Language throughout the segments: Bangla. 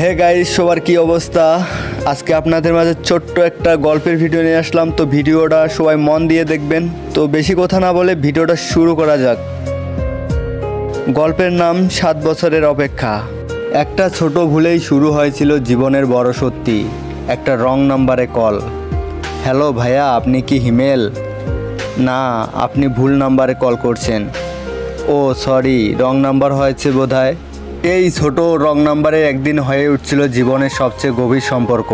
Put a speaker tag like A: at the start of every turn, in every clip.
A: হে গাইস সবার কি অবস্থা? আজকে আপনাদের মাঝে ছোট্ট একটা গল্পের ভিডিও নিয়ে আসলাম। তো ভিডিওটা সবাই মন দিয়ে দেখবেন। তো বেশি কথা না বলে ভিডিওটা শুরু করা যাক। গল্পের নাম সাত বছরের অপেক্ষা। একটা ছোট ভুলেই শুরু হয়েছিল জীবনের বড় সত্যি। একটা রং নাম্বারে কল। হ্যালো ভাইয়া, আপনি কি হিমেল? না, আপনি ভুল নাম্বারে কল করছেন। ও, সরি, রং নাম্বার হয়েছে বোধহয়। এই ছোট রং নাম্বারে একদিন হয়ে উঠছিল জীবনের সবচেয়ে গভীর সম্পর্ক।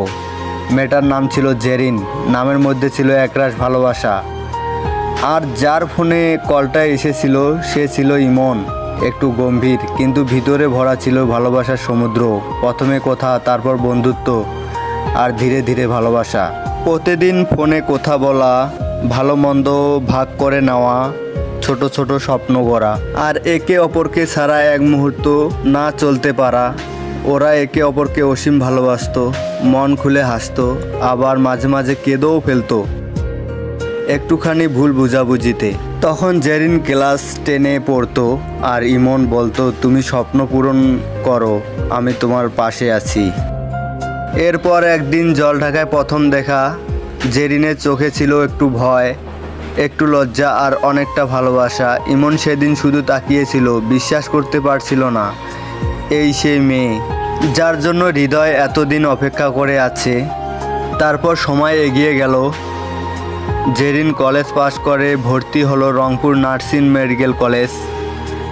A: মেয়েটার নাম ছিল জেরিন, নামের মধ্যে ছিল একরাশ ভালোবাসা। আর যার ফোনে কলটা এসেছিল, সে ছিল ইমন, একটু গম্ভীর, কিন্তু ভিতরে ভরা ছিল ভালোবাসার সমুদ্র, প্রথমে কথা, তারপর বন্ধুত্ব, আর ধীরে ধীরে ভালোবাসা। প্রতিদিন ফোনে কথা বলা, ভালো মন্দ ভাগ করে নেওয়া ছোট ছোট স্বপ্ন গড়া। আর একে অপরকে ছাড়া এক মুহূর্ত না চলতে পারা। ওরা একে অপরকে অসীম ভালোবাসতো, মন খুলে হাসতো, আবার মাঝে মাঝে কেঁদেও ফেলতো। একটুখানি ভুল বুঝাবুঝিতে। তখন জেরিন ক্লাস টেনে পড়তো, আর ইমন বলতো, তুমি স্বপ্ন পূরণ করো, আমি তোমার পাশে আছি। এরপর একদিন জল ঢাকায় প্রথম দেখা, জেরিনের চোখে ছিল একটু ভয় একটু লজ্জা আর অনেকটা ভালোবাসা। ইমন সেদিন শুধু তাকিয়েছিল, বিশ্বাস করতে পারছিল না। এই সেই মেয়ে, যার জন্য হৃদয় এতদিন অপেক্ষা করে আছে। তারপর সময় এগিয়ে গেল। জেরিন কলেজ পাশ করে ভর্তি হলো রংপুর নার্সিং মেডিকেল কলেজ।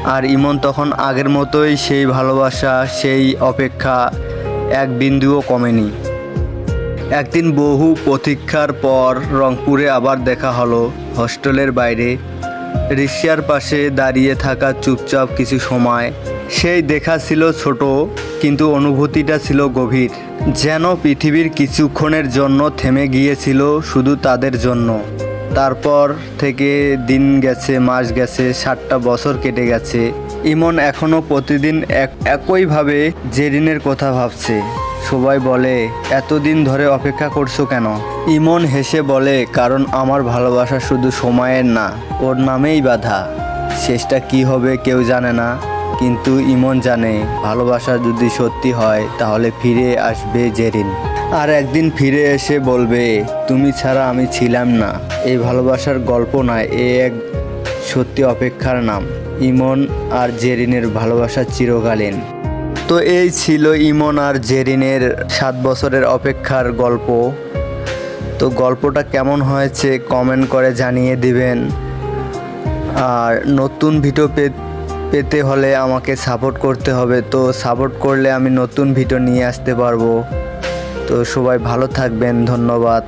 A: আর ইমন তখন আগের মতোই সেই ভালোবাসা, সেই অপেক্ষা, এক বিন্দুও কমেনি। একদিন বহু প্রতীক্ষার পর রংপুরে আবার দেখা হলো। হস্টেলের বাইরে রিক্সার পাশে দাঁড়িয়ে থাকা চুপচাপ কিছু সময়। সেই দেখা ছিল ছোট, কিন্তু অনুভূতিটা ছিল গভীর। যেন পৃথিবীর কিছুক্ষণের জন্য থেমে গিয়েছিল শুধু তাদের জন্য। তারপর থেকে দিন গেছে, মাস গেছে ষাটটা বছর কেটে গেছে। ইমন এখনও প্রতিদিন এক একইভাবে জেরিনের কথা ভাবছে। সবাই বলে, এতদিন ধরে অপেক্ষা করছ কেন? ইমন হেসে বলে, কারণ আমার ভালোবাসা শুধু সময়ের না, ওর নামেই বাধা। শেষটা কি হবে কেউ জানে না, কিন্তু ইমন জানে, ভালোবাসা যদি সত্যি হয়, তাহলে ফিরে আসবে জেরিন। আর একদিন ফিরে এসে বলবে, তুমি ছাড়া আমি ছিলাম না। এই ভালোবাসার গল্প নয় এ এক সত্যি অপেক্ষার নাম। ইমন আর জেরিনের ভালোবাসা চিরকালীন। তো এই ছিল ইমন আর জেরিনের সাত বছরের অপেক্ষার গল্প। তো গল্পটা কেমন হয়েছে কমেন্ট করে জানিয়ে দিবেন। আর নতুন ভিডিও পেতে হলে আমাকে সাপোর্ট করতে হবে। তো সাপোর্ট করলে আমি নতুন ভিডিও নিয়ে আসতে পারব। তো সবাই ভালো থাকবেন, ধন্যবাদ।